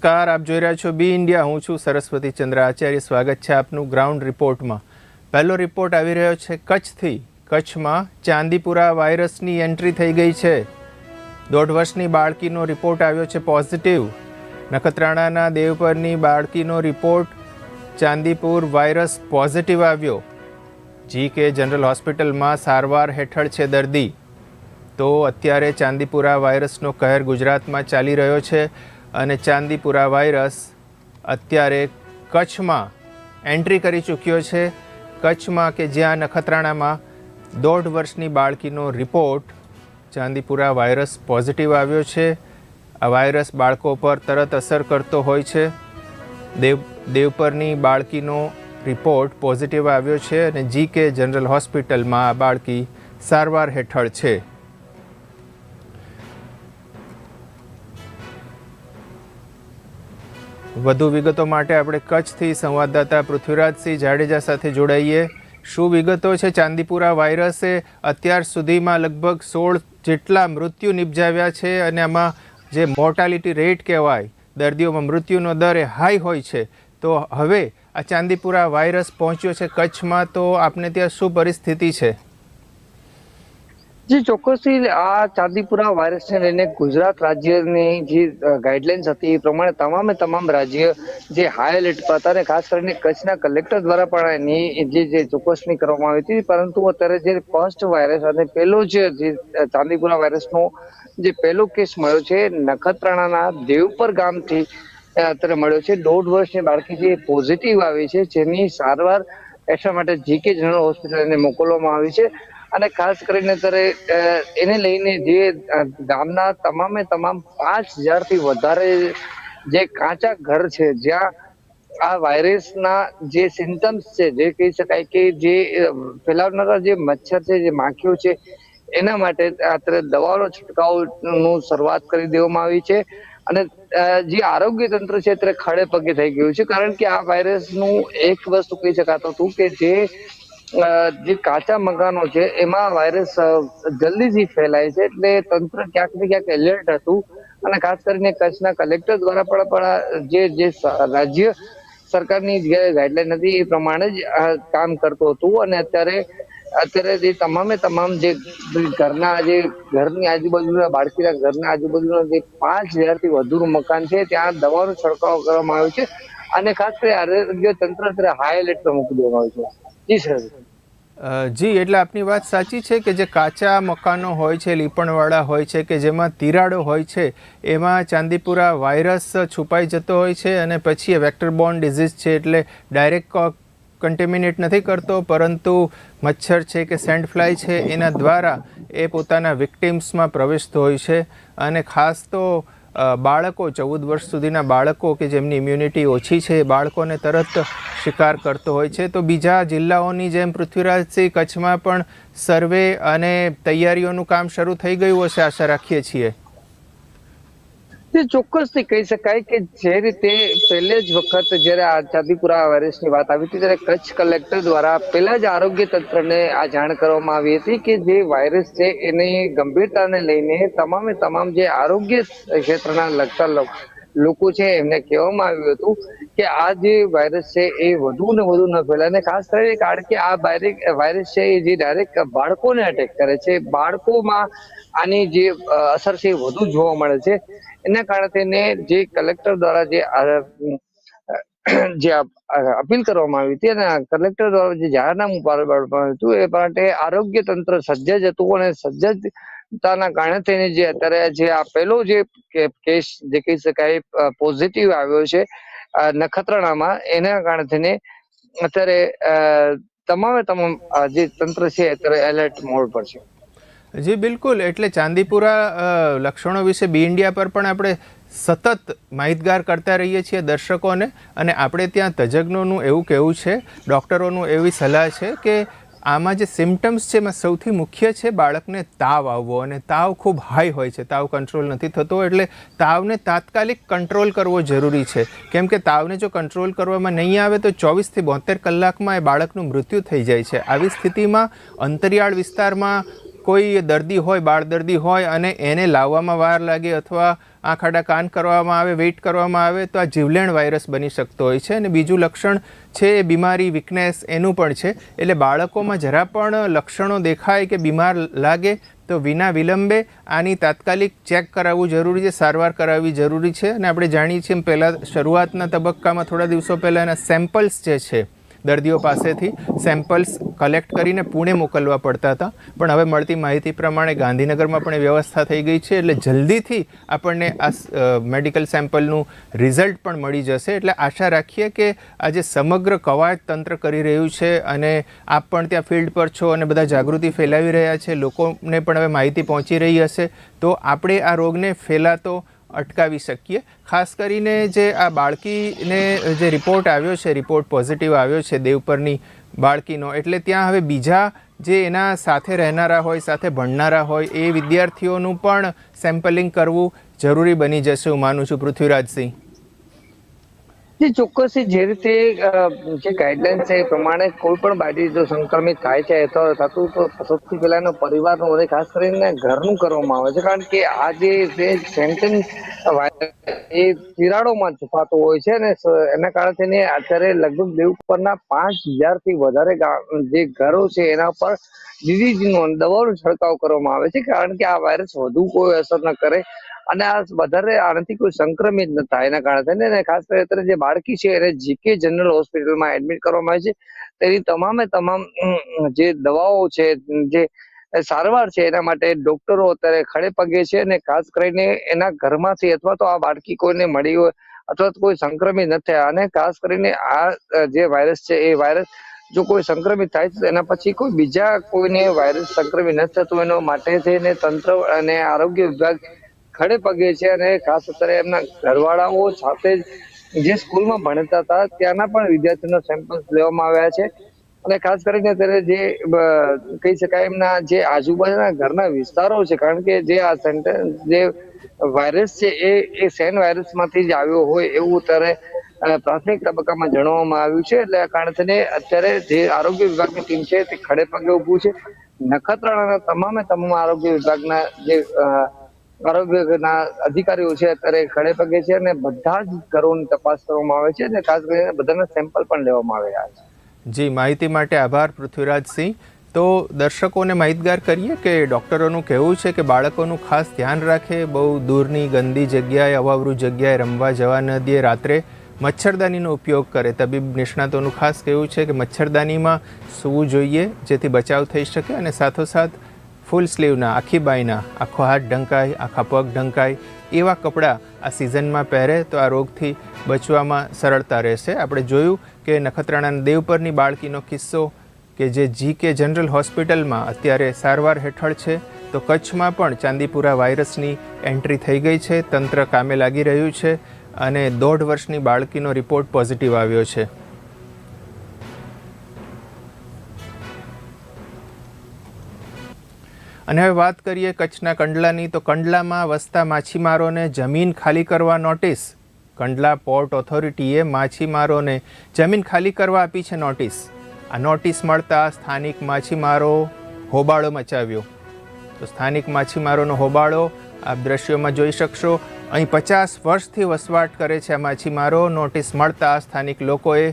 નમસ્કાર, આપ જોઈ રહ્યા છો બી ઇન્ડિયા. હું છું સરસ્વતી ચંદ્ર આચાર્ય સ્વાગત છે આપનું ગ્રાઉન્ડ રિપોર્ટમાં. પહેલો રિપોર્ટ આવી રહ્યો છે કચ્છથી. કચ્છમાં ચાંદીપુરા વાયરસની એન્ટ્રી થઈ ગઈ છે. દોઢ વર્ષની બાળકીનો રિપોર્ટ આવ્યો છે પોઝિટિવ. નખત્રાણાના દેવપરની બાળકીનો રિપોર્ટ, ચાંદીપુર વાયરસ પોઝિટિવ આવ્યો. જી કે જનરલ હોસ્પિટલમાં સારવાર હેઠળ છે દર્દી. તો અત્યારે ચાંદીપુરા વાયરસનો કહેર ગુજરાતમાં ચાલી રહ્યો છે. અને ચાંદીપુરા વાયરસ અત્યારે કચ્છમાં એન્ટ્રી કરી ચૂક્યો છે. કચ્છમાં કે જ્યાં નખત્રાણામાં દોઢ વર્ષની બાળકીનો રિપોર્ટ ચાંદીપુરા વાયરસ પોઝિટિવ આવ્યો છે. આ વાયરસ બાળકો પર તરત અસર કરતો હોય છે. દેવ, દેવપરની બાળકીનો રિપોર્ટ પોઝિટિવ આવ્યો છે અને જી કે જનરલ હોસ્પિટલમાં આ બાળકી સારવાર હેઠળ છે. વધુ વિગતો માટે આપણે કચ્છથી સંવાદદાતા પૃથ્વીરાજસિંહ જાડેજા સાથે જોડાઈએ. શું વિગતો છે? ચાંદીપુરા વાયરસે અત્યાર સુધીમાં લગભગ સોળ જેટલા મૃત્યુ નિપજાવ્યા છે અને આમાં જે મોર્ટાલિટી રેટ કહેવાય, દર્દીઓમાં મૃત્યુનો દર એ હાઈ હોય છે. તો હવે આ ચાંદીપુરા વાયરસ પહોંચ્યો છે કચ્છમાં, તો આપને ત્યાં શું પરિસ્થિતિ છે? જી, ચોક્કસથી આ ચાંદીપુરા વાયરસને લઈને ગુજરાત રાજ્યની જે ગાઈડલાઇન્સ હતી એ પ્રમાણે તમામે તમામ રાજ્ય જે હાઈ એલર્ટ પર હતા અને ખાસ કરીને કચ્છના કલેક્ટર દ્વારા પણ એની જે જે ચોક્કસની કરવામાં આવી હતી. પરંતુ અત્યારે જે ફર્સ્ટ વાયરસ અને પહેલો જે ચાંદીપુરા વાયરસનો જે પહેલો કેસ મળ્યો છે, નખત્રાણાના દેવપર ગામથી અત્યારે મળ્યો છે. દોઢ વર્ષની બાળકી જે પોઝિટિવ આવી છે, જેની સારવાર એટલા માટે જીકે જનરલ હોસ્પિટલને મોકલવામાં આવી છે. અને ખાસ કરીને અત્યારે એને લઈને જે ગામના તમામે તમામ પાંચ હજારથી વધારે જે કાચા ઘર છે, જ્યાં આ વાયરસના જે સિમ્ટમ્સ છે, જે કહી શકાય કે જે ફેલાવનારા જે મચ્છર છે, જે માખીઓ છે, એના માટે અત્યારે દવાનો છંટકાવનું શરૂઆત કરી દેવામાં આવી છે. અને જે આરોગ્ય તંત્ર છે અત્યારે ખડે પગે થઈ ગયું છે, કારણ કે આ વાયરસનું એક વસ્તુ કહી શકાતું હતું કે જે જે કાચા મકાનો છે, એમાં વાયરસ જલ્દીથી ફેલાય છે એટલે તંત્ર ક્યાંક ને ક્યાંક એલર્ટ હતું. અને ખાસ કરીને કચ્છના કલેક્ટર દ્વારા પણ જે જે રાજ્ય સરકારની જે ગાઈડલાઈન હતી એ પ્રમાણે જ કામ કરતું હતું. અને અત્યારે અત્યારે જે તમામે તમામ જે ઘરના જે ઘરની આજુબાજુના, બાળકીના ઘરના આજુબાજુના જે પાંચ હજારથી વધુનું મકાન છે, ત્યાં દવાનો છંટકાવ કરવામાં આવ્યો છે. અને ખાસ કરી આરોગ્ય તંત્ર અત્યારે હાઈ એલર્ટ પર મૂકી દેવામાં આવ્યું છે. જી સર જી, એટલે આપની વાત સાચી છે કે જે કાચા મકાનો હોય છે, લીપણવાળા હોય છે કે જેમાં તિરાડો હોય છે, એમાં ચાંદીપુરા વાયરસ છુપાઈ જતો હોય છે અને પછી એ વેક્ટર બોર્ન ડિઝીઝ છે એટલે ડાયરેક્ટ કન્ટેમિનેટ નથી કરતો, પરંતુ મચ્છર છે કે સેન્ડ ફ્લાય છે, એના દ્વારા એ પોતાના વિક્ટિમ્સમાં પ્રવેશતો હોય છે. અને ખાસ તો બાળકો, ચૌદ વર્ષ સુધીના બાળકો કે જેમની ઇમ્યુનિટી ઓછી છે બાળકોને તરત શિકાર કરતો હોય છે. તો બીજા જિલ્લાઓની જેમ પૃથ્વીરાજસિંહ કચ્છમાં પણ સર્વે અને તૈયારીઓનું કામ શરૂ થઈ ગયું હશે, આશા રાખીએ છીએ. તે ચોક્કસથી કહી શકાય કે જે રીતે પહેલે જ વખત જ્યારે આ ચાંદીપુરા વાયરસની વાત આવી હતી, ત્યારે કચ્છ કલેક્ટર દ્વારા પહેલા જ આરોગ્ય તંત્રને આ જાણ કરવામાં આવી હતી કે જે વાયરસ છે એની ગંભીરતાને લઈને તમામે તમામ જે આરોગ્ય ક્ષેત્રના લગતા લોકો છે એમને કહેવામાં આવ્યું હતું કે આ જે વાયરસ છે એ વધુ ને વધુ ન ફેલાય અને ખાસ કરીને કારણ કે આ વાયરસ છે એ જે ડાયરેક્ટ બાળકોને અટેક કરે છે. બાળકોમાં આની જે અસર છે વધુ જોવા મળે છે. એના કારણે તેને જે કલેક્ટર દ્વારા જે જે અપીલ કરવામાં આવી હતી અને કલેક્ટર દ્વારા જે જાહેરનામું પાડવામાં હતું, એ માટે આરોગ્ય તંત્ર સજ્જ હતું અને સજ્જતાના કારણે તેને જે અત્યારે જે આ પહેલો જે કેસ જે કહી શકાય પોઝિટિવ આવ્યો છે નખત્રાણામાં, એના કારણે તેને અત્યારે તમામે તમામ જે તંત્ર છે અત્યારે એલર્ટ મોડ પર છે. જી, બિલકુલ. એટલે ચાંદીપુરા લક્ષણો વિશે બી ઇન્ડિયા પર પણ આપણે સતત માહિતગાર કરતા રહીએ છીએ દર્શકોને. અને આપણે ત્યાં તજજ્ઞોનું એવું કહેવું છે, ડૉક્ટરોનું એવી સલાહ છે કે આમાં જે સિમ્ટમ્સ છે, એમાં સૌથી મુખ્ય છે બાળકને તાવ આવવો. અને તાવ ખૂબ હાઈ હોય છે. તાવ કંટ્રોલ નથી થતો, એટલે તાવને તાત્કાલિક કંટ્રોલ કરવો જરૂરી છે. કેમ કે તાવને જો કંટ્રોલ કરવામાં નહીં આવે, તો ચોવીસથી બોતેર કલાકમાં એ બાળકનું મૃત્યુ થઈ જાય છે. આવી સ્થિતિમાં અંતરિયાળ વિસ્તારમાં કોઈ દર્દી હોય, બાળ દર્દી હોય અને એને લાવવામાં વાર લાગે અથવા આંખ આડા કાન કરવામાં આવે, વેઇટ કરવામાં આવે, તો આ જીવલેણ વાયરસ બની શકતો હોય છે. અને બીજું લક્ષણ છે એ બીમારી વીકનેસ એનું પણ છે. એટલે બાળકોમાં જરા પણ લક્ષણો દેખાય કે બીમાર લાગે, તો વિના વિલંબે આની તાત્કાલિક ચેક કરાવવું જરૂરી છે, સારવાર કરાવવી જરૂરી છે. અને આપણે જાણીએ છીએ પહેલાં શરૂઆતના તબક્કામાં થોડા દિવસો પહેલાં એના સેમ્પલ્સ જે છે દર્દીઓ પાસેથી સેમ્પલ્સ કલેક્ટ કરીને પુણે મોકલવા પડતા હતા. પણ હવે મળતી માહિતી પ્રમાણે ગાંધીનગરમાં પણ એ વ્યવસ્થા થઈ ગઈ છે, એટલે જલ્દીથી આપણને આ મેડિકલ સેમ્પલનું રિઝલ્ટ પણ મળી જશે. એટલે આશા રાખીએ કે આજે સમગ્ર કવાયત તંત્ર કરી રહ્યું છે અને આપ પણ ત્યાં ફિલ્ડ પર છો અને બધા જાગૃતિ ફેલાવી રહ્યા છે, લોકોને પણ હવે માહિતી પહોંચી રહી હશે, તો આપણે આ રોગને ફેલાતો અટકાવી શકીએ. ખાસ કરીને જે આ બાળકીને જે રિપોર્ટ આવ્યો છે રિપોર્ટ પોઝિટિવ આવ્યો છે દેવપરની બાળકીનો, એટલે ત્યાં હવે બીજા જે એના સાથે રહેનારા હોય, સાથે ભણનારા હોય, એ વિદ્યાર્થીઓનું પણ સેમ્પલિંગ કરવું જરૂરી બની જશે. હું માનું છું પૃથ્વીરાજસિંહ. જે, ચોક્કસ જે રીતે જે ગાઈડલાઈન છે એ પ્રમાણે કોઈ પણ બાજુ જો સંક્રમિત થાય છે તો થતું તો સૌથી પહેલા એનો પરિવારનો વધે ખાસ કરીને ઘરનું કરવામાં આવે છે. કારણ કે આ જે સેન્ટેન્સ એ તિરાડોમાં છુપાતો હોય છે ને એના કારણે તેને અત્યારે લગભગ દેવ પરના પાંચ હજારથી વધારે જે ઘરો છે, એના પર ડીડીજીનો દવાનો છંટકાવ કરવામાં આવે છે. કારણ કે આ વાયરસ વધુ કોઈ અસર ન કરે. અને આ વધારે આનાથી કોઈ સંક્રમિત ન થાય. એના કારણે થઈને અને ખાસ કરીને અત્યારે જે બાળકી છે, એને જીકે જનરલ હોસ્પિટલમાં એડમિટ કરવામાં આવે છે. તેની તમામે તમામ જે દવાઓ છે, જે સારવાર છે, એના માટે ડોક્ટરો અત્યારે ખડે પગે છે અને ખાસ કરીને એના ઘરમાંથી અથવા તો આ બાળકી કોઈને મળી હોય અથવા તો કોઈ સંક્રમિત ન થયા. અને ખાસ કરીને આ જે વાયરસ છે, એ વાયરસ જો કોઈ સંક્રમિત થાય એના પછી કોઈ બીજા કોઈને વાયરસ સંક્રમિત ન થતું એનો માટે થઈને તંત્ર અને આરોગ્ય વિભાગ ખડે પગે છે અને ખાસ અત્યારે એમના ઘરવાળાઓ સાથે જ સ્કૂલમાં ભણતા હતા, ત્યાંના પણ વિદ્યાર્થીઓના સેમ્પલ્સ લેવામાં આવ્યા છે. અને ખાસ કરીને અત્યારે જે કહી શકાય એમના જે આજુબાજુના ઘરના વિસ્તારો છે, કારણ કે જે આ સેન્ટર જે વાયરસ છે એ એ સેન વાયરસમાંથી જ આવ્યો હોય એવું અત્યારે પ્રાથમિક તબક્કામાં જણાવવામાં આવ્યું છે. એટલે આ કારણે અત્યારે જે આરોગ્ય વિભાગની ટીમ છે તે ખડે પગે ઊભું છે. નખત્રાણાના તમામે તમામ આરોગ્ય વિભાગના જે આરોગ્ય વિભાગના અધિકારીઓ છે, અત્યારે ખડે પગે છે અને બધા જ ઘરોની તપાસ કરવામાં આવે છે અને ખાસ કરીને બધાના સેમ્પલ પણ લેવામાં આવે છે. જી, માહિતી માટે આભાર પૃથ્વીરાજસિંહ તો દર્શકોને માહિતગાર કરીએ કે ડૉક્ટરોનું કહેવું છે કે બાળકોનું ખાસ ધ્યાન રાખે, બહુ દૂરની, ગંદી જગ્યાએ, અવાવરૂ જગ્યાએ રમવા જવા ન દે, રાત્રે મચ્છરદાનીનો ઉપયોગ કરે. તબીબ નિષ્ણાતોનું ખાસ કહેવું છે કે મચ્છરદાનીમાં સૂવું જોઈએ, જેથી બચાવ થઈ શકે અને સાથોસાથ ફૂલ સ્લીવના, આખી બાયના, આખો હાથ ઢંકાય, આખા પગ ઢંકાય, એવા કપડાં આ સિઝનમાં પહેરે તો આ રોગથી બચવામાં સરળતા રહેશે. આપણે જોયું કે નખત્રાણાના દેવપરની બાળકીનો કિસ્સો કે જે જી કે જનરલ હોસ્પિટલમાં અત્યારે સારવાર હેઠળ છે, તો કચ્છમાં પણ ચાંદીપુરા વાયરસની એન્ટ્રી થઈ ગઈ છે. તંત્ર કામે લાગી રહ્યું છે અને દોઢ વર્ષની બાળકીનો રિપોર્ટ પોઝિટિવ આવ્યો છે. અને હવે વાત કરીએ કચ્છના કંડલાની, તો કંડલામાં વસતા માછીમારોને જમીન ખાલી કરવા નોટિસ. કંડલા પોર્ટ ઓથોરિટીએ માછીમારોને જમીન ખાલી કરવા આપી છે નોટિસ. આ નોટિસ મળતા સ્થાનિક માછીમારો હોબાળો મચાવ્યો. તો સ્થાનિક માછીમારોનો હોબાળો આપ દ્રશ્યોમાં જોઈ શકશો. અહીં પચાસ વર્ષથી વસવાટ કરે છે આ માછીમારો. નોટિસ મળતા સ્થાનિક લોકોએ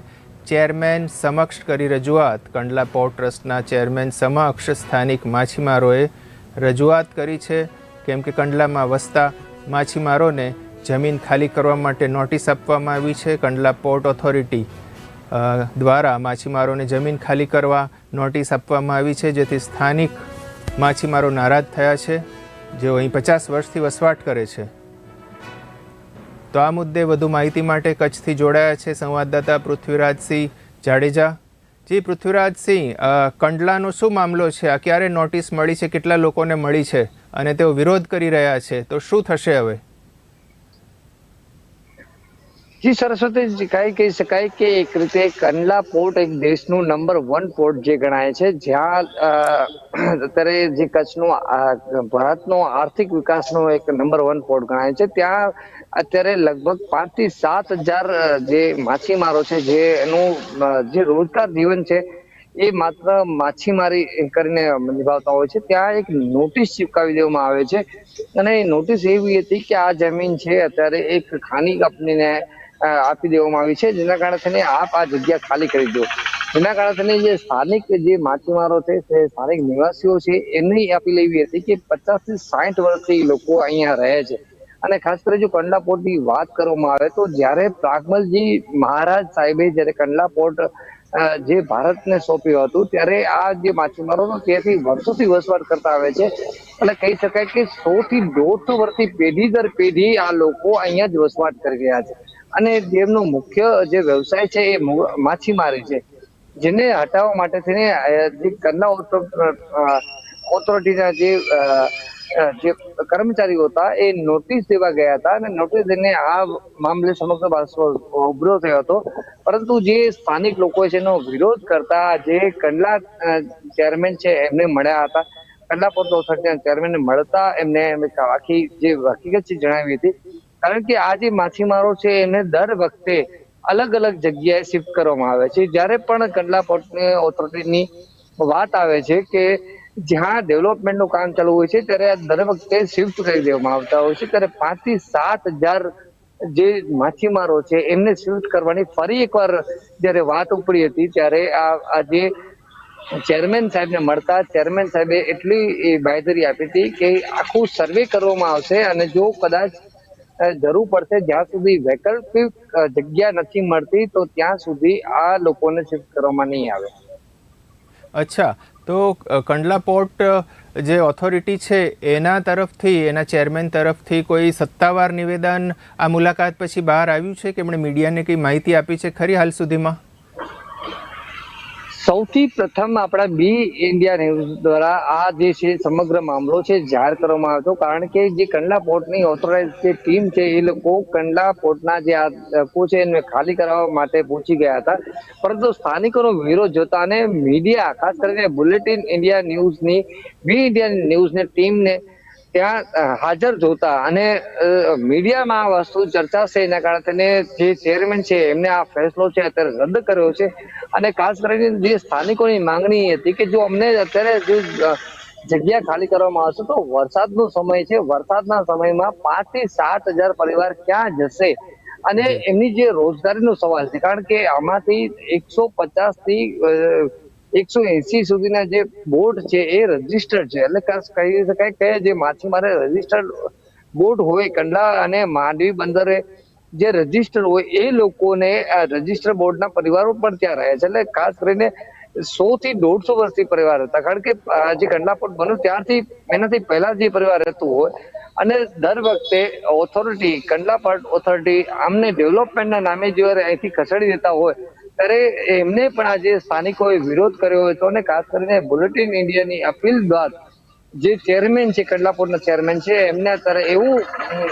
ચેરમેન સમક્ષ કરી રજૂઆત. કંડલા પોર્ટ ટ્રસ્ટના ચેરમેન સમક્ષ સ્થાનિક માછીમારોએ રજૂઆત કરી છે, કેમ કે કંડલામાં વસતા માછીમારોને જમીન ખાલી કરવા માટે નોટિસ આપવામાં આવી છે. કંડલા પોર્ટ ઓથોરિટી દ્વારા માછીમારોને જમીન ખાલી કરવા નોટિસ આપવામાં આવી છે, જેથી સ્થાનિક માછીમારો નારાજ થયા છે. જેઓ અહીં પચાસ વર્ષથી વસવાટ કરે છે. તો આ મુદ્દે વધુ માહિતી માટે કચ્છથી જોડાયા છે સંવાદદાતા પૃથ્વીરાજસિંહ જાડેજા. જી પૃથ્વીરાજસિંહ કંડલાનો શું મામલો છે? આ ક્યારે નોટિસ મળી છે? કેટલા લોકોને મળી છે? અને તેઓ વિરોધ કરી રહ્યા છે. તો શું થશે હવે? જી સરસ્વતી કહી કહી શકાય કે એક રીતે કંડલા પોર્ટ એક દેશનું નંબર વન પોર્ટ જે ગણાય છે, જ્યાં અત્યારે જે કચ્છનો ભારતનો આર્થિક વિકાસનો એક નંબર વન પોર્ટ ગણાય છે, ત્યાં અત્યારે લગભગ પાંચથી સાત હજાર જે માછીમારો છે, જે એનું જે રોજગાર જીવન છે, એ માત્ર માછીમારી કરીને નિભાવતા હોય છે. ત્યાં એક નોટિસ ચીપકાવી દેવામાં આવે છે. અને એ નોટિસ એવી હતી કે આ જમીન છે, અત્યારે એક ખાની કંપનીને આપી દેવામાં આવી છે, જેના કારણે થઈને આપ આ જગ્યા ખાલી કરી દો. જેના કારણે થઈને જે સ્થાનિક જે માછીમારો છે, તે સ્થાનિક નિવાસીઓ છે, એમની આપી એવી હતી કે પચાસથી સાઠ વર્ષથી લોકો અહીંયા રહે છે. અને ખાસ કરી જો કંડલા પોર્ટની વાત કરવામાં આવે તો જ્યારે પ્રાગમલજી મહારાજ સાહેબે જ્યારે કંડલા પોર્ટ જે ભારતને સોંપ્યું હતું, ત્યારે આ જે માછીમારો હતો ત્યાંથી વર્ષોથી વસવાટ કરતા આવે છે. અને કહી શકાય કે સો થી દોઢસો વર્ષથી પેઢી દર પેઢી આ લોકો અહીંયા જ વસવાટ કરી રહ્યા છે. અને જેમનો મુખ્ય જે વ્યવસાય છે એ માછીમારી છે. જેને હટાવવા માટે થઈને જે કંડલા ઓથોરિટીના જે જે કર્મચારીઓ હતા, એ નોટિસ દેવા ગયા હતા અને નોટિસ દઈને આ મામલે સમગ્ર બાબતો ઉભરો થયો હતો. પરંતુ જે સ્થાનિક લોકો છે, એનો વિરોધ કરતા જે કંડલા ચેરમેન છે, એમને મળ્યા હતા. કંડલા પોર્ટ ઓથોરિટીના ચેરમેનને મળતા એમને આખી જે હકીકત છે, જણાવી હતી. કારણ કે આ જે માછીમારો છે એમને દર વખતે અલગ અલગ જગ્યાએ શિફ્ટ કરવામાં આવે છે. જ્યારે પણ કંડલા પોર્ટ ઓથોરિટીની વાત આવે છે કે જ્યાં ડેવલપમેન્ટનું કામ ચાલુ હોય છે, ત્યારે દર વખતે શિફ્ટ કરી દેવામાં આવતા હોય છે, ત્યારે પાંચથી સાત હજાર જે માછીમારો છે, એમને શિફ્ટ કરવાની ફરી એકવાર જ્યારે વાત ઉપડી હતી, ત્યારે આ જે ચેરમેન સાહેબને મળતા ચેરમેન સાહેબે એટલી એ બાંયધરી આપી હતી કે આખું સર્વે કરવામાં આવશે અને જો કદાચ જરૂર પડશે, જ્યાં સુધી વૈકલ્પિક જગ્યા નથી મળતી, તો ત્યાં સુધી આ લોકોને શિફ્ટ કરવામાં નહીં આવે. અચ્છા તો કંડલા પોર્ટ જે ઓથોરિટી છે, એના તરફથી, એના ચેરમેન તરફથી કોઈ સત્તાવાર નિવેદન આ મુલાકાત પછી બહાર આવ્યું છે? કે એમણે મીડિયાને કંઈ માહિતી આપી છે ખરી હાલ સુધીમાં? સૌથી પ્રથમ આપણા બી ઇન્ડિયા ન્યૂઝ દ્વારા આ જે છે સમગ્ર મામલો છે, જાહેર કરવામાં આવ્યો કારણ કે જે કંડલા પોર્ટની ઓથોરાઇઝ જે ટીમ છે, એ લોકો કંડલા પોર્ટના જે આ લોકો છે, એને ખાલી કરાવવા માટે પહોંચી ગયા હતા. પરંતુ સ્થાનિકોનો વિરોધ જોતા અને મીડિયા, ખાસ કરીને બુલેટિન ઇન્ડિયા ન્યૂઝની, બી ઇન્ડિયા ન્યૂઝની ટીમને ત્યાં હાજર જોતા અને મીડિયામાં આ વસ્તુ ચર્ચાશે એના કારણે તેને જે ચેરમેન છે એમને આ ફેસલો છે અત્યારે રદ કર્યો છે. અને ખાસ કરીને જે સ્થાનિકોની માંગણી હતી કે જો અમને અત્યારે જો જગ્યા ખાલી કરવામાં આવશે તો વરસાદનો સમય છે. વરસાદના સમયમાં પાંચથી સાત હજાર પરિવાર ક્યાં જશે? અને એમની જે રોજગારીનો સવાલ છે. કારણ કે આમાંથી એકસો પચાસથી એકસો એસી સુધીના જે બોટ છે એ રજીસ્ટર્ડ છે. એટલે ખાસ કહી શકાય કે જે માછીમારે રજીસ્ટર્ડ બોટ હોય, કંડલા અને માંડવી બંદરે જે રજિસ્ટર હોય, એ લોકોને આ રજિસ્ટર બોર્ડના પરિવારો પણ ત્યાં રહે છે. એટલે ખાસ કરીને સો થી દોઢસો વર્ષથી પરિવાર હતા કારણ કે જે કંડલા પોર્ટ બન્યું ત્યારથી એનાથી પહેલા જે પરિવાર રહેતું હોય અને દર વખતે ઓથોરિટી કંડલા પોર્ટ ઓથોરિટી આમને ડેવલપમેન્ટના નામે જ્યારે અહીંથી ખસેડી દેતા હોય ત્યારે એમને પણ આજે સ્થાનિકોએ વિરોધ કર્યો હતો અને ખાસ કરીને બુલેટિન ઇન્ડિયાની અપીલ બાદ જે ચેરમેન છે, કડલાપુરના ચેરમેન છે, એમને અત્યારે એવું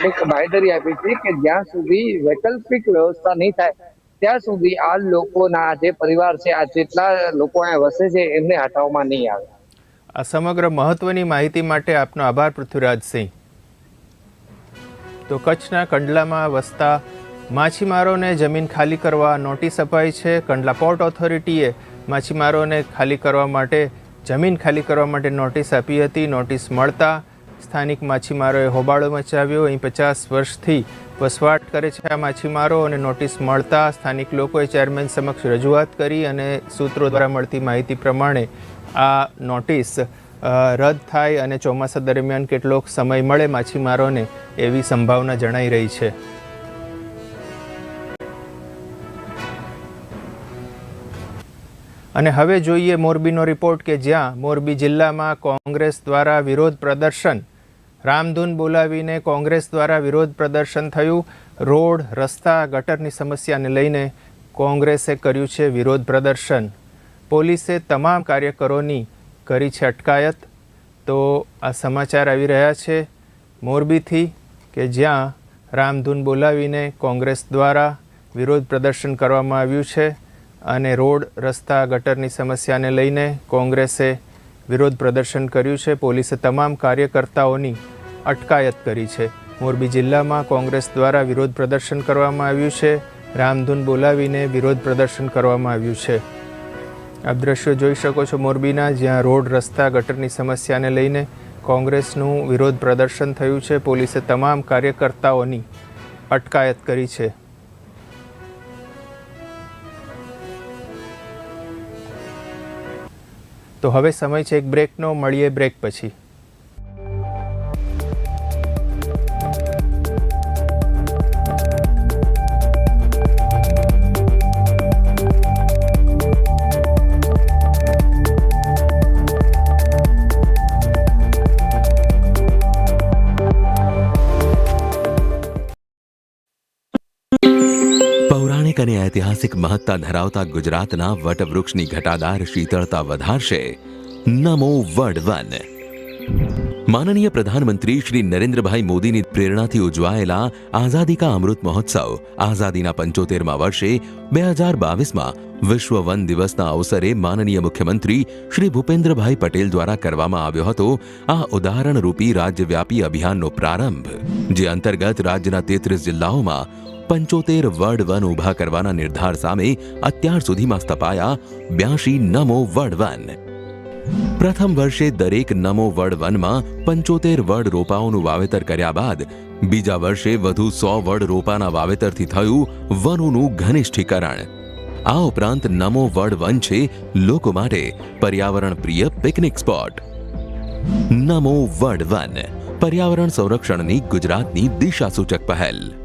એક બાંયધરી આપી છે કે જ્યાં સુધી વૈકલ્પિક વ્યવસ્થા નહીં થાય, ત્યાં સુધી આ લોકોના જે પરિવાર છે, આ જેટલા લોકો અહીંયા વસે છે, એમને હટાવવામાં નહીં આવે. આ સમગ્ર મહત્વની માહિતી માટે આપનો આભાર પૃથ્વીરાજસિંહ તો કચ્છના કંડલામાં વસતા માછીમારોને જમીન ખાલી કરવા નોટિસ અપાઈ છે. કંડલા પોર્ટ ઓથોરિટીએ માછીમારોને ખાલી કરવા માટે, જમીન ખાલી કરવા માટે નોટિસ આપી હતી. નોટિસ મળતા સ્થાનિક માછીમારોએ હોબાળો મચાવ્યો. અહીં પચાસ વર્ષથી વસવાટ કરે છે આ માછીમારો અને નોટિસ મળતા સ્થાનિક લોકોએ ચેરમેન સમક્ષ રજૂઆત કરી અને સૂત્રો દ્વારા મળતી માહિતી પ્રમાણે આ નોટિસ રદ થાય અને ચોમાસા દરમિયાન કેટલોક સમય મળે માછીમારોને એવી સંભાવના જણાઈ રહી છે. અને હવે જોઈએ મોરબીનો રિપોર્ટ કે જ્યાં મોરબી જિલ્લામાં કોંગ્રેસ દ્વારા વિરોધ પ્રદર્શન. રામધૂન બોલાવીને કોંગ્રેસ દ્વારા વિરોધ પ્રદર્શન થયું. રોડ, રસ્તા, ગટરની સમસ્યાને લઈને કોંગ્રેસે કર્યું છે વિરોધ પ્રદર્શન. પોલીસે તમામ કાર્યકરોની કરી છે અટકાયત. તો આ સમાચાર આવી રહ્યા છે મોરબીથી કે જ્યાં રામધૂન બોલાવીને કોંગ્રેસ દ્વારા વિરોધ પ્રદર્શન કરવામાં આવ્યું છે. અને રોડ, રસ્તા, ગટરની સમસ્યાને લઈને કોંગ્રેસે વિરોધ પ્રદર્શન કર્યું છે. પોલીસે તમામ કાર્યકર્તાઓની અટકાયત કરી છે. મોરબી જિલ્લામાં કોંગ્રેસ દ્વારા વિરોધ પ્રદર્શન કરવામાં આવ્યું છે. રામધૂન બોલાવીને વિરોધ પ્રદર્શન કરવામાં આવ્યું છે. આપ દ્રશ્યો જોઈ શકો છો મોરબીના, જ્યાં રોડ, રસ્તા, ગટરની સમસ્યાને લઈને કોંગ્રેસનું વિરોધ પ્રદર્શન થયું છે. પોલીસે તમામ કાર્યકર્તાઓની અટકાયત કરી છે. તો હવે સમય છે એક બ્રેકનો મળીએ બ્રેક પછી. પૌરાણિક અને ઐતિહાસિક મહત્તા ધરાવતા ગુજરાતના વટવૃક્ષની ઘટાદાર શીતળતા વધારશે. નમો વડવન માનનીય પ્રધાનમંત્રી શ્રી નરેન્દ્રભાઈ મોદીની પ્રેરણાથી ઉજવાયેલા આઝાદી કા અમૃત મહોત્સવ આઝાદીના પંચોતેરમાં વર્ષે બે હજાર બાવીસમાં વિશ્વ વન દિવસના અવસરે માનનીય મુખ્યમંત્રી શ્રી ભૂપેન્દ્રભાઈ પટેલ દ્વારા કરવામાં આવ્યો હતો આ ઉદાહરણરૂપી રાજ્યવ્યાપી અભિયાનનો પ્રારંભ, જે અંતર્ગત રાજ્યના તેત્રીસ જિલ્લાઓમાં પંચોતેર વડ વન ઊભા કરવાના નિર્ધાર સામે અત્યાર સુધીમાં સ્થપાયા બ્યાસી નમો વડ વન. પ્રથમ વર્ષે દરેક નમો વડ વનમાં પંચોતેર વડ રોપાઓનું વાવેતર કર્યા બાદ બીજા વર્ષે વધુ સો વડ રોપાના વાવેતરથી થયું વનોનું ઘનિષ્ઠીકરણ. આ ઉપરાંત નમો વડ વન છે લોકો માટે પર્યાવરણ પ્રિય પિકનિક સ્પોટ. નમો વડ વન પર્યાવરણ સંરક્ષણની ગુજરાતની દિશાસૂચક પહેલ.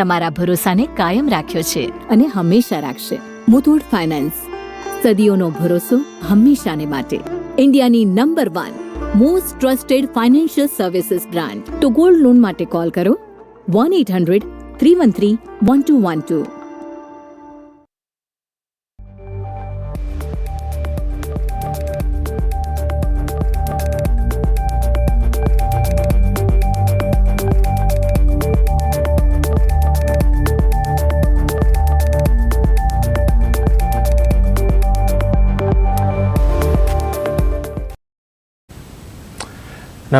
તમારા ભરોસાને કાયમ રાખ્યો છે અને હંમેશા રાખશે. મુથુટ ફાઇનાન્સ. સદીઓનો ભરોસો હંમેશાને માટે. ઇન્ડિયાની number one most trusted financial services brand. તો ગોલ્ડ લોન માટે કોલ કરો. One eight hundred, three one three, one two one two.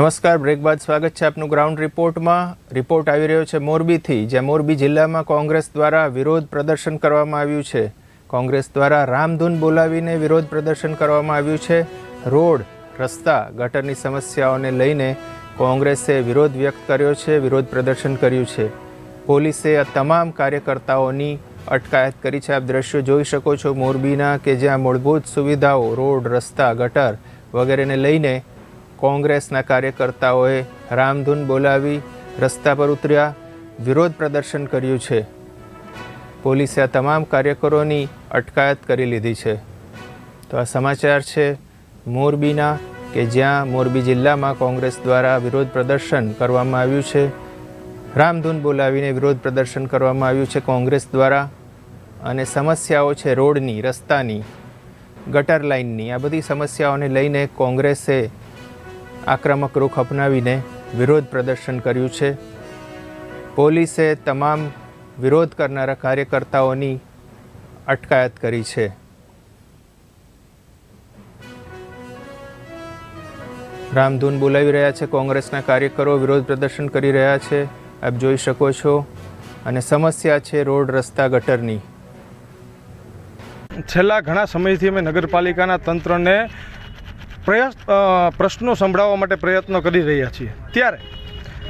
નમસ્કાર, બ્રેક બાદ સ્વાગત છે આપનું ગ્રાઉન્ડ રિપોર્ટમાં. રિપોર્ટ આવી રહ્યો છે મોરબીથી, જ્યાં મોરબી જિલ્લામાં કોંગ્રેસ દ્વારા વિરોધ પ્રદર્શન કરવામાં આવ્યું છે. કોંગ્રેસ દ્વારા રામધૂન બોલાવીને વિરોધ પ્રદર્શન કરવામાં આવ્યું છે. રોડ, રસ્તા, ગટરની સમસ્યાઓને લઈને કોંગ્રેસે વિરોધ વ્યક્ત કર્યો છે, વિરોધ પ્રદર્શન કર્યું છે. પોલીસે આ તમામ કાર્યકર્તાઓની અટકાયત કરી છે. આપ દ્રશ્યો જોઈ શકો છો મોરબીના કે જ્યાં મૂળભૂત સુવિધાઓ, રોડ, રસ્તા, ગટર વગેરેને લઈને કોંગ્રેસના કાર્યકર્તાઓએ રામધૂન બોલાવી રસ્તા પર ઉતર્યા, વિરોધ પ્રદર્શન કર્યું છે. પોલીસે આ તમામ કાર્યકરોની અટકાયત કરી લીધી છે. તો આ સમાચાર છે મોરબીના, કે જ્યાં મોરબી જિલ્લામાં કોંગ્રેસ દ્વારા વિરોધ પ્રદર્શન કરવામાં આવ્યું છે. રામધૂન બોલાવીને વિરોધ પ્રદર્શન કરવામાં આવ્યું છે કોંગ્રેસ દ્વારા. અને સમસ્યાઓ છે રોડની, રસ્તાની, ગટર લાઇનની, આ બધી સમસ્યાઓને લઈને કોંગ્રેસે આક્રમક રૂખ અપનાવીને વિરોધ પ્રદર્શન કર્યું છે. પોલીસે તમામ વિરોધ કરનારા કાર્યકર્તાઓની અટકાયત કરી છે. રામધૂન બોલાવી રહ્યા છે. કોંગ્રેસના કાર્યકરો વિરોધ પ્રદર્શન કરી રહ્યા છે. આપ જોઈ શકો છો. અને સમસ્યા છે રોડ રસ્તા ગટરની. છેલ્લા ઘણા સમયથી અમે નગરપાલિકાના તંત્રને પ્રયાસ પ્રશ્નો સંભળાવવા માટે પ્રયત્નો કરી રહ્યા છીએ. ત્યારે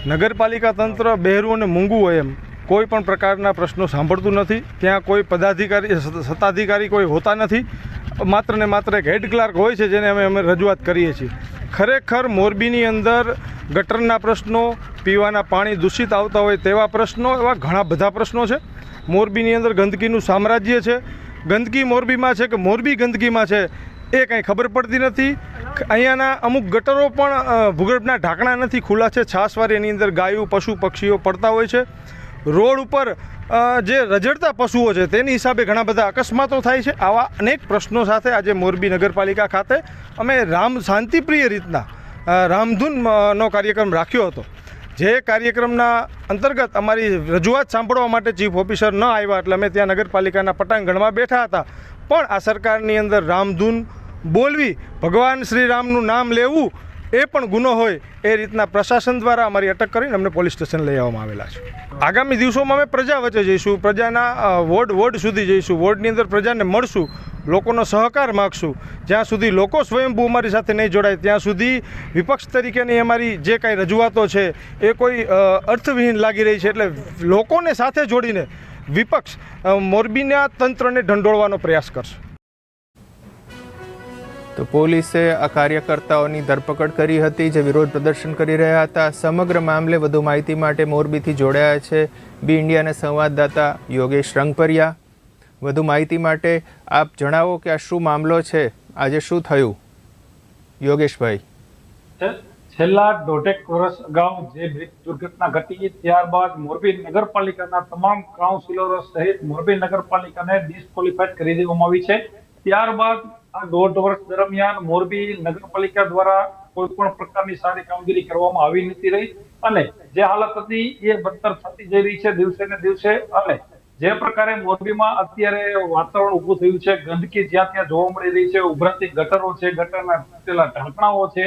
નગરપાલિકા તંત્ર, બહેરું અને મૂંગું હોય એમ કોઈ પણ પ્રકારના પ્રશ્નો સાંભળતું નથી. ત્યાં કોઈ પદાધિકારી સત્તાધિકારી કોઈ હોતા નથી. માત્ર ને માત્ર એક હેડ ક્લાર્ક હોય છે જેને અમે અમે રજૂઆત કરીએ છીએ. ખરેખર મોરબીની અંદર ગટરના પ્રશ્નો, પીવાના પાણી દૂષિત આવતા હોય તેવા પ્રશ્નો, એવા ઘણા બધા પ્રશ્નો છે. મોરબીની અંદર ગંદકીનું સામ્રાજ્ય છે. ગંદકી મોરબીમાં છે કે મોરબી ગંદકીમાં છે? એ કંઈ ખબર પડતી નથી. અહીંયાના અમુક ગટરો પણ ભૂગર્ભના ઢાંકણા નથી ખુલ્લા છે. છાસવારી એની અંદર ગાયો, પશુ, પક્ષીઓ પડતા હોય છે. રોડ ઉપર જે રજડતા પશુઓ છે, તેની હિસાબે ઘણા બધા અકસ્માતો થાય છે. આવા અનેક પ્રશ્નો સાથે આજે મોરબી નગરપાલિકા ખાતે અમે રામ શાંતિપ્રિય રીતના રામધૂનનો કાર્યક્રમ રાખ્યો હતો. જે કાર્યક્રમના અંતર્ગત અમારી રજૂઆત સાંભળવા માટે ચીફ ઓફિસર ન આવ્યા એટલે અમે ત્યાં નગરપાલિકાના પટાંગણમાં બેઠા હતા. પણ આ સરકારની અંદર રામધૂન બોલવી, ભગવાન શ્રી રામનું નામ લેવું, એ પણ ગુનો હોય એ રીતના પ્રશાસન દ્વારા અમારી અટક કરીને અમને પોલીસ સ્ટેશન લઈ આવવામાં આવેલા છે. આગામી દિવસોમાં અમે પ્રજા વચ્ચે જઈશું, પ્રજાના વોર્ડ વોર્ડ સુધી જઈશું, વોર્ડની અંદર પ્રજાને મળશું, લોકોનો સહકાર માગશું. જ્યાં સુધી લોકો સ્વયંભૂ અમારી સાથે નહીં જોડાય, ત્યાં સુધી વિપક્ષ તરીકેની અમારી જે કાંઈ રજૂઆતો છે, એ કોઈ અર્થવિહીન લાગી રહી છે એટલે લોકોને સાથે જોડીને વિપક્ષ મોરબીના તંત્રને ઢંઢોળવાનો પ્રયાસ કરશે. તો પોલીસે આ કાર્યકર્તાઓની ધરપકડ કરી હતી જે વિરોધ પ્રદર્શન કરી રહ્યા હતા. સમગ્ર મામલે વધુ માહિતી માટે મોરબીથી જોડાયા છે બી ઇન્ડિયાના સંવાદદાતા યોગેશ રંગપરિયા વધુ માહિતી માટે આપ જણાવો કે આ શું મામલો છે? આજે શું થયું? યોગેશભાઈ. છેલ્લા દોઢેક વર્ષ અગાઉ જે દુર્ઘટના ઘટી, ત્યારબાદ મોરબી નગરપાલિકાના તમામ કાઉન્સિલરો સહિત મોરબી નગરપાલિકાને ડિસ્કોલિફાઈડ કરી દેવામાં આવી છે. ત્યારબાદ આ દોઢ વર્ષ દરમિયાન મોરબી નગરપાલિકા દ્વારા કોઈ પણ પ્રકારની સારી કામગીરી કરવામાં આવી નથી રહી અને જે હાલત હતી એ બદતર થતી જઈ રહી છે દિવસે ને દિવસે અને જે પ્રકારે મોરબીમાં અત્યારે વાતાવરણ ઉભું થયું છે, ગંદકી જ્યાં ત્યાં જોવા મળી રહી છે, ઉભરાતી ગટરો છે, ગટરના તૂટેલા ઢાંકણાઓ છે.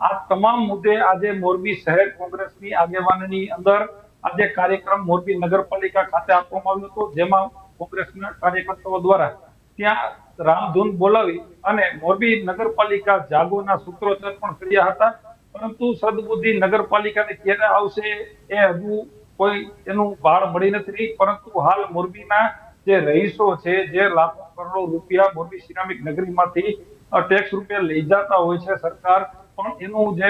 આ તમામ મુદ્દે આજે મોરબી શહેર કોંગ્રેસની આગેવાનની અંદર આજે કાર્યક્રમ મોરબી નગરપાલિકા ખાતે આપવામાં આવ્યો હતો, જેમાં કોંગ્રેસના કાર્યકર્તાઓ દ્વારા ત્યાં રામધૂન બોલાવી અને મોરબી નગરપાલિકા જાગોના સૂત્રોચ્ચાર પણ કર્યા હતા. પરંતુ સદબુદ્ધિ નગરપાલિકાને ક્યારે આવશે એ હજુ કોઈ એનું ભાર મળી નથી પરંતુ હાલ મોરબીના જે રહીશો છે, જે લાખો કરોડો રૂપિયા મોરબી સિરામિક નગરીમાંથી ટેક્સ રૂપિયા લઈ જતા હોય છે સરકાર, પણ એનું જે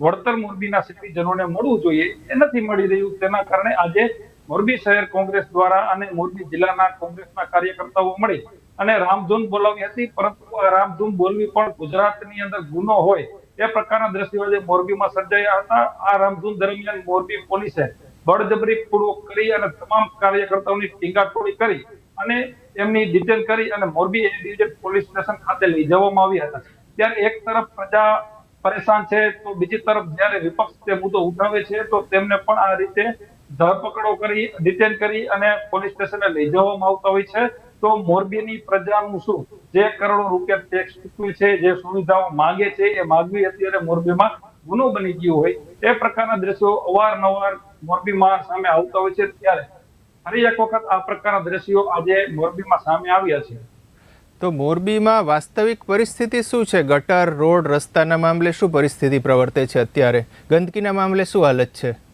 વળતર મોરબીના સિટીજનોને મળવું જોઈએ એ નથી મળી રહ્યું. તેના કારણે આજે મોરબી શહેર કોંગ્રેસ દ્વારા અને મોરબી જિલ્લાના કોંગ્રેસના કાર્યકર્તાઓ મળી અને રામધૂન બોલાવી હતી, પરંતુ રામધૂન બોલવી પણ ગુજરાતની અંદર ગુનો હોય એ પ્રકારના દ્રશ્યો જે મોરબીમાં સર્જાયા હતા. આ રામધૂન દરમિયાન મોરબી પોલીસે બળજબરી પૂર્વક કરી અને તમામ કાર્યકર્તાઓની ટીંગાટોળી કરી અને એમની ડિટેન કરી અને મોરબી ડિવિઝન પોલીસ સ્ટેશન ખાતે લઈ જવામાં આવી હતા. ત્યારે એક તરફ પ્રજા પરેશાન છે, તો બીજી તરફ જ્યારે વિપક્ષ તે મુદ્દો ઉઠાવે છે, તો તેમને પણ આ રીતે ધરપકડો કરી, ડિટેન કરી અને પોલીસ સ્ટેશને લઈ જવામાં આવતા હોય છે. તો મોરબીની પ્રજાનું શું? જે કરોડો રૂપિયા ટેક્સ ચૂકવી છે, જે સુવિધાઓ માંગે છે, એ માગવી અત્યારે મોરબીમાં ગુનો બની ગયો હોય. એ પ્રકારના દ્રશ્યો અવારનવાર મોરબીમાં સામે આવતા હોય છે. ત્યારે ફરી એક વખત આ પ્રકારના દ્રશ્યો આજે મોરબીમાં સામે આવ્યા છે. તો મોરબીમાં વાસ્તવિક પરિસ્થિતિ શું છે? ગટર, રોડ, રસ્તાના મામલે શું પરિસ્થિતિ પ્રવર્તે છે અત્યારે? ગંદકીના મામલે શું હાલત છે?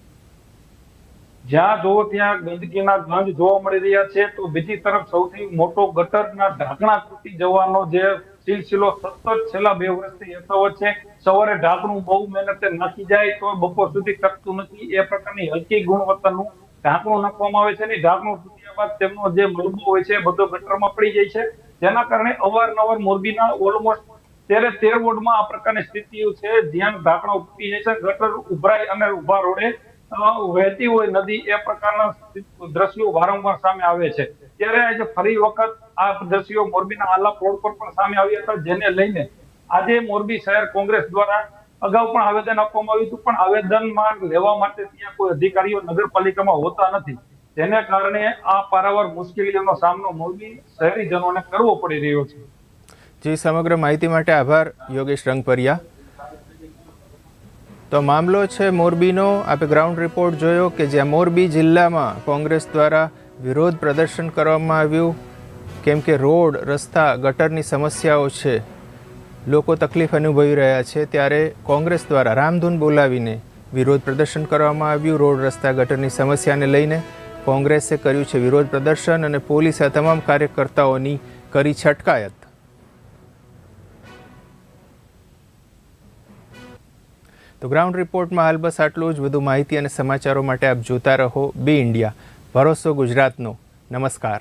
જ્યાં જોવો ત્યાં ગંદકીના ગંજ જોવા મળી રહ્યા છે, તો બીજી તરફ સૌથી મોટો ગટરના ઢાંકણા તૂટી જવાનો જે સિલસિલો સતત છેલ્લા બે વર્ષથી યથાવત છે. સવારે ઢાંકણું બહુ મહેનતે નાખી જાય તો બપોર સુધી ટકતું નથી. એ પ્રકારની હલકી ગુણવત્તાનું ઢાંકણું નાખવામાં આવે છે ને ઢાંકણું તૂટ્યા બાદ તેમનો જે મલબો હોય છે બધો ગટરમાં પડી જાય છે. જેના કારણે અવારનવાર મોરબીના ઓલમોસ્ટ ત્યારે તેર વોર્ડમાં આ પ્રકારની સ્થિતિઓ છે. જ્યાં ઢાંકણો તૂટી જાય છે, ગટર ઉભરાય અને ઊભા રોડે વહેતી હોય, નદી એ પ્રકારના દ્રશ્યો વારંવાર સામે આવે છે. ત્યારે આજે ફરી વખત આ દ્રશ્યો મોરબીના આલા રોડ પર પણ સામે આવ્યા હતા, જેને લઈને આજે મોરબી શહેર કોંગ્રેસ દ્વારા અગાઉ પણ આવેદન આપવામાં આવ્યું હતું, પણ આવેદનમાં લેવા માટે ત્યાં કોઈ અધિકારીઓ નગરપાલિકામાં હોતા નથી. જેને કારણે આ પારાવાર મુશ્કેલીઓનો સામનો મોરબી શહેરીજનોને કરવો પડી રહ્યો છે. જી, સમગ્ર માહિતી માટે આભાર, યોગેશ રંગપરિયા તો મામલો છે મોરબીનો. આપે ગ્રાઉન્ડ રિપોર્ટ જોયો કે જ્યાં મોરબી જિલ્લામાં કોંગ્રેસ દ્વારા વિરોધ પ્રદર્શન કરવામાં આવ્યું. કેમ કે રોડ, રસ્તા, ગટરની સમસ્યાઓ છે. લોકો તકલીફ અનુભવી રહ્યા છે. ત્યારે કોંગ્રેસ દ્વારા રામધૂન બોલાવીને વિરોધ પ્રદર્શન કરવામાં આવ્યું. રોડ, રસ્તા, ગટરની સમસ્યાને લઈને કોંગ્રેસે કર્યું છે વિરોધ પ્રદર્શન અને પોલીસે તમામ કાર્યકર્તાઓની કરી છે તો ગ્રાઉન્ડ રિપોર્ટમાં હાલ બસ આટલું જ. વધુ માહિતી અને સમાચારો માટે આપ જોતા રહો બી ઇન્ડિયા. ભરોસો ગુજરાતનો. નમસ્કાર.